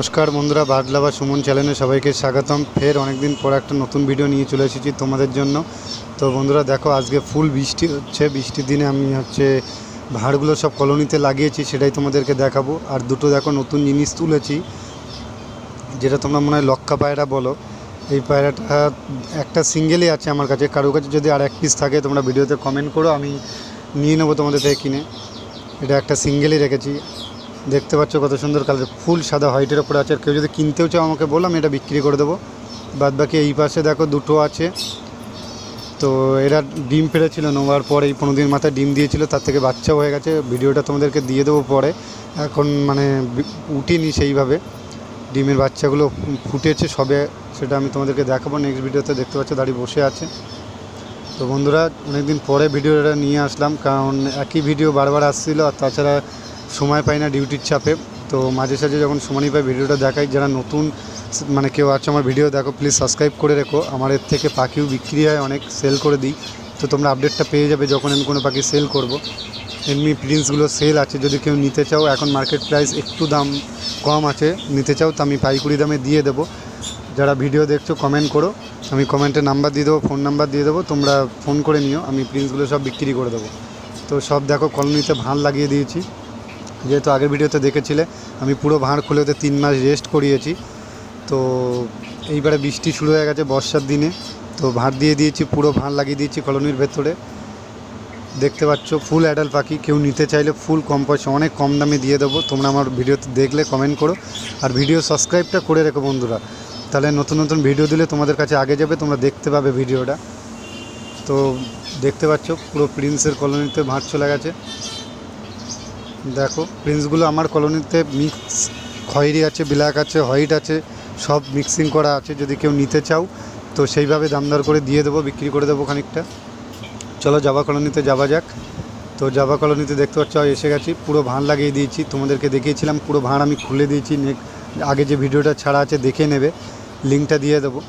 নমস্কার বন্ধুরা বাদলা বা সুমন চ্যানেলে সবাইকে স্বাগতম। ফের অনেকদিন পর একটা নতুন ভিডিও নিয়ে চলে এসেছি তোমাদের জন্য। তো বন্ধুরা, দেখো আজকে ফুল বৃষ্টি হচ্ছে। বৃষ্টির দিনে আমি হচ্ছে ভাঁড়গুলো সব কলোনিতে লাগিয়েছি, সেটাই তোমাদেরকে দেখাবো। আর দুটো দেখো নতুন জিনিস তুলেছি, যেটা তোমরা মনে হয় লক্ষা পায়রা বলো। এই পায়রাটা একটা সিঙ্গেলই আছে আমার কাছে। কারোর কাছে যদি আর এক পিস থাকে, তোমরা ভিডিওতে কমেন্ট করো, আমি নিয়ে নেব তোমাদের থেকে কিনে। এটা একটা সিঙ্গেলই রেখেছি। দেখতে পাচ্ছ কত সুন্দর কালার। ফুল সাদা হোয়াইটের ওপরে আছে। আর কেউ যদি কিনতেও চাও আমাকে বলো, আমি এটা বিক্রি করে দেবো। বাদ বাকি এই পাশে দেখো দুটো আছে। তো এরা ডিম পেড়েছিল নেওয়ার পরে এই পনেরো দিন মাথায় ডিম দিয়েছিল, তার থেকে বাচ্চা হয়ে গেছে। ভিডিওটা তোমাদেরকে দিয়ে দেবো পরে। এখন মানে উঠিনি সেইভাবে। ডিমের বাচ্চাগুলো ফুটেছে সবে, সেটা আমি তোমাদেরকে দেখাবো। নেক্সট ভিডিওতে দেখতে পাচ্ছ দাঁড়িয়ে বসে আছে। তো বন্ধুরা, অনেকদিন পরে ভিডিওটা নিয়ে আসলাম, কারণ একই ভিডিও বারবার আসছিল, আর তাছাড়া সময় পাই না ডিউটির চাপে। তো মাঝে সাঝে যখন সময় পাই ভিডিওটা দেখাই। যারা নতুন মানে কেউ আছে আমার ভিডিও দেখো প্লিজ সাবস্ক্রাইব করে রেখো। আমার এর থেকে পাখিও বিক্রি হয় অনেক সেল করে দিই। তো তোমরা আপডেটটা পেয়ে যাবে যখন আমি কোনো পাখি সেল করব। এমনি প্রিন্সগুলো সেল আছে। যদি কেউ নিতে চাও, এখন মার্কেট প্রাইস একটু দাম কম আছে। নিতে চাও তো আমি পাইকুড়ি দামে দিয়ে দেবো। যারা ভিডিও দেখছ কমেন্ট করো। আমি কমেন্টে নাম্বার দিয়ে দেবো ফোন নাম্বার দিয়ে দেবো। তোমরা ফোন করে নিও। আমি প্রিন্সগুলো সব বিক্রি করে দেবো। তো সব দেখো, কলোনিতে ভাঁড় লাগিয়ে দিয়েছি। যেহেতু আগের ভিডিওতে দেখেছিলে, আমি পুরো ভাঁড় খুলে ওতে তিন মাস রেস্ট করিয়েছি। তো এইবারে বৃষ্টি শুরু হয়ে গেছে বর্ষার দিনে। তো ভাঁড় দিয়ে দিয়েছি, পুরো ভাঁড় লাগিয়ে দিয়েছি কলোনির ভেতরে। দেখতে পাচ্ছ ফুল অ্যাডাল পাখি, কেউ নিতে চাইলে ফুল কম পয়সা, অনেক কম দামে দিয়ে দেবো। তোমরা আমার ভিডিওতে দেখলে কমেন্ট করো। আর ভিডিও সাবস্ক্রাইবটা করে রেখো বন্ধুরা। তাহলে নতুন নতুন ভিডিও দিলে তোমাদের কাছে আগে যাবে, তোমরা দেখতে পাবে ভিডিওটা তো দেখতে পাচ্ছ, পুরো প্রিন্সের কলোনিতে ভাঁড় চলে গেছে। দেখো প্রিন্সগুলো আমার কলোনিতে মিক্স খয়েরি আছে ব্ল্যাক আছে হোয়াইট আছে, সব মিক্সিং করা আছে, যদি কেউ নিতে চাও, তো সেইভাবে দামদার করে দিয়ে দেবো, বিক্রি করে দেবো খানিকটা। চলো জাবা কলোনিতে যাওয়া যাক। তো জাবা কলোনিতে দেখতে পাচ্ছ, এসে গেছি, পুরো ভাঁড় লাগিয়ে দিয়েছি, তোমাদেরকে দেখিয়েছিলাম, পুরো ভাঁড় আমি খুলে দিয়েছি আগে যে ভিডিওটা ছাড়া আছে, দেখে নেবে লিঙ্কটা দিয়ে দেবো।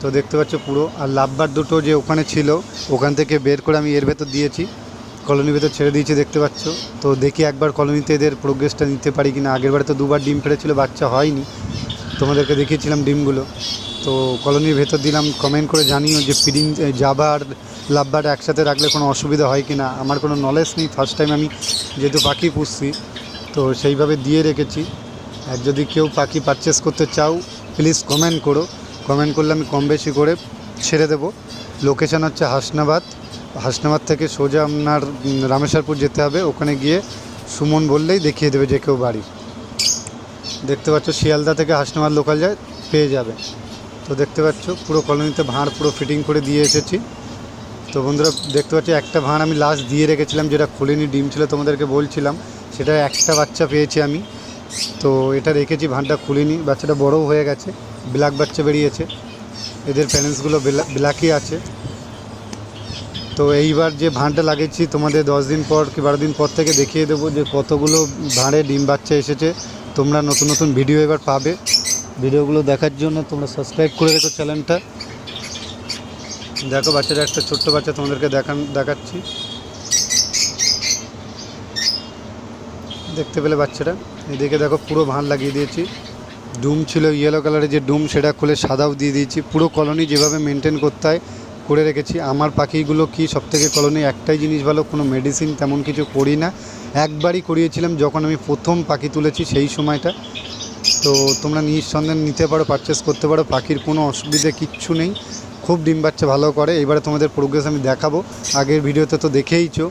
তো দেখতে পাচ্ছ পুরো, আর লাভবার দুটো যে ওখানে ছিল, ওখান থেকে বের করে আমি এর ভেতর দিয়েছি। কলোনির ভেতর ছেড়ে দিয়েছি, দেখতে পাচ্ছ? তো দেখি একবার কলোনিতে এদের প্রোগ্রেসটা নিতে পারি কিনা। আগের বারে তো দুবার ডিম পেড়েছিল বাচ্চা হয়নি। তোমাদেরকে দেখিয়েছিলাম ডিমগুলো। তো কলোনির ভেতর দিলাম কমেন্ট করে জানিও যে ফিডিং জাবা আর লাভবার একসাথে রাখলে কোনো অসুবিধা হয় কি না আমার কোনো নলেজ নেই ফার্স্ট টাইম আমি যেহেতু পাখি পুষছি, তো সেইভাবে দিয়ে রেখেছি। আর যদি কেউ পাখি পারচেস করতে চাও প্লিজ কমেন্ট করো। কমেন্ট করলে আমি কম বেশি করে ছেড়ে দেবো। লোকেশান হচ্ছে হাসনাবাদ। হাসনাবাদ থেকে সোজা আপনার রামেশ্বরপুর যেতে হবে। ওখানে গিয়ে সুমন বললেই দেখিয়ে দেবে যে কেউ বাড়ি। দেখতে পাচ্ছ শিয়ালদা থেকে হাসনাবাদ লোকাল যায়, পেয়ে যাবে। তো দেখতে পাচ্ছ পুরো কলোনিতে ভাঁড় পুরো ফিটিং করে দিয়ে এসেছি। তো বন্ধুরা, দেখতে পাচ্ছ একটা ভাঁড় আমি লাস্ট দিয়ে রেখেছিলাম, যেটা খুলিনি, ডিম ছিল তোমাদেরকে বলছিলাম। সেটা একটা বাচ্চা পেয়েছি আমি। তো এটা রেখেছি, ভাঁড়টা খুলিনি। বাচ্চাটা বড়ও হয়ে গেছে ব্ল্যাক বাচ্চা বেরিয়েছে। এদের প্যারেন্টসগুলো ব্ল্যাকই আছে। তো এইবার যে ভাঁড়টা লাগিয়েছি, তোমাদের দশ দিন পর কি বারো দিন পর থেকে দেখিয়ে দেবো যে কতগুলো ভাঁড়ে ডিম বাচ্চা এসেছে। তোমরা নতুন নতুন ভিডিও এবার পাবে। ভিডিওগুলো দেখার জন্য তোমরা সাবস্ক্রাইব করে রেখো চ্যানেলটা দেখো, বাচ্চাটা একটা ছোট্ট বাচ্চা তোমাদেরকে দেখান, দেখাচ্ছি। দেখতে পেলে বাচ্চাটা? এদিকে দেখো, পুরো ভাঁড় লাগিয়ে দিয়েছি। ডুম ছিল ইয়েলো কালারের যে ডুম, সেটা খুলে সাদাও দিয়ে দিয়েছি। পুরো কলোনি যেভাবে মেনটেন করতে হয় করে রেখেছি। আমার পাখিগুলো কি সবথেকে কলোনি? একটাই জিনিস ভালো, কোনো মেডিসিন তেমন কিছু করি না। একবারই করিয়েছিলাম যখন আমি প্রথম পাখি তুলেছি সেই সময়টা। তো তোমরা নিঃসন্দেহে নিতে পারো পারচেস করতে পারো। পাখির কোনো অসুবিধে কিচ্ছু নেই। খুব ডিম বাচ্চা ভালো করে। এবারে তোমাদের প্রোগ্রেস আমি দেখাবো। আগের ভিডিওতে তো দেখেইছো।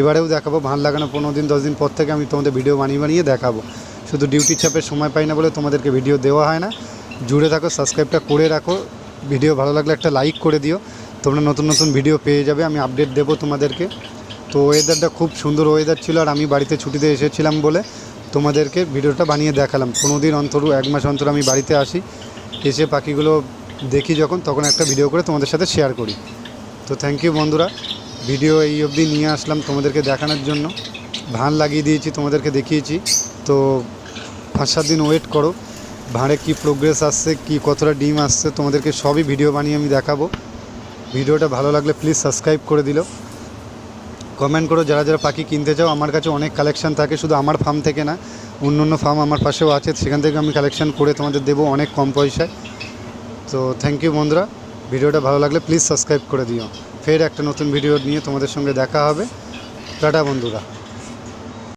এবারেও দেখাবো। ভালো লাগানো পনেরো দিন, দশ দিন পর থেকে আমি তোমাদের ভিডিও বানিয়ে বানিয়ে দেখাবো। শুধু ডিউটির চাপে সময় পাই না বলে তোমাদেরকে ভিডিও দেওয়া হয় না। জুড়ে থাকো সাবস্ক্রাইবটা করে রাখো। ভিডিও ভালো লাগলে একটা লাইক করে দিও। তোমরা নতুন নতুন ভিডিও পেয়ে যাবে, আমি আপডেট দেবো তোমাদেরকে। তো ওয়েদারটা খুব সুন্দর ওয়েদার ছিল আর আমি বাড়িতে ছুটিতে এসেছিলাম বলে তোমাদেরকে ভিডিওটা বানিয়ে দেখালাম। কোনো দিন অন্তর, এক মাস অন্তর আমি বাড়িতে আসি, এসে পাখিগুলো দেখি যখন, তখন একটা ভিডিও করে তোমাদের সাথে শেয়ার করি। তো থ্যাংক ইউ বন্ধুরা ভিডিও এই অবধি নিয়ে আসলাম তোমাদেরকে দেখানোর জন্য। ভান লাগিয়ে দিয়েছি, তোমাদেরকে দেখিয়েছি। তো পাঁচ সাত দিন ওয়েট করো, ভাঁড়ে কী প্রোগ্রেস আসছে, কী কতটা ডিম আসছে, তোমাদেরকে সবই ভিডিও বানিয়ে আমি দেখাবো। ভিডিওটা ভালো লাগলে প্লিজ সাবস্ক্রাইব করে দিল। কমেন্ট করো, যারা যারা পাখি কিনতে চাও, আমার কাছে অনেক কালেকশান থাকে, শুধু আমার ফার্ম থেকে না, অন্য অন্য ফার্ম আমার পাশেও আছে, সেখান থেকে আমি কালেকশান করে তোমাদের দেবো অনেক কম পয়সায়। তো থ্যাংক ইউ বন্ধুরা, ভিডিওটা ভালো লাগলে প্লিজ সাবস্ক্রাইব করে দিও। ফের একটা নতুন ভিডিও নিয়ে তোমাদের সঙ্গে দেখা হবে। টাটা বন্ধুরা।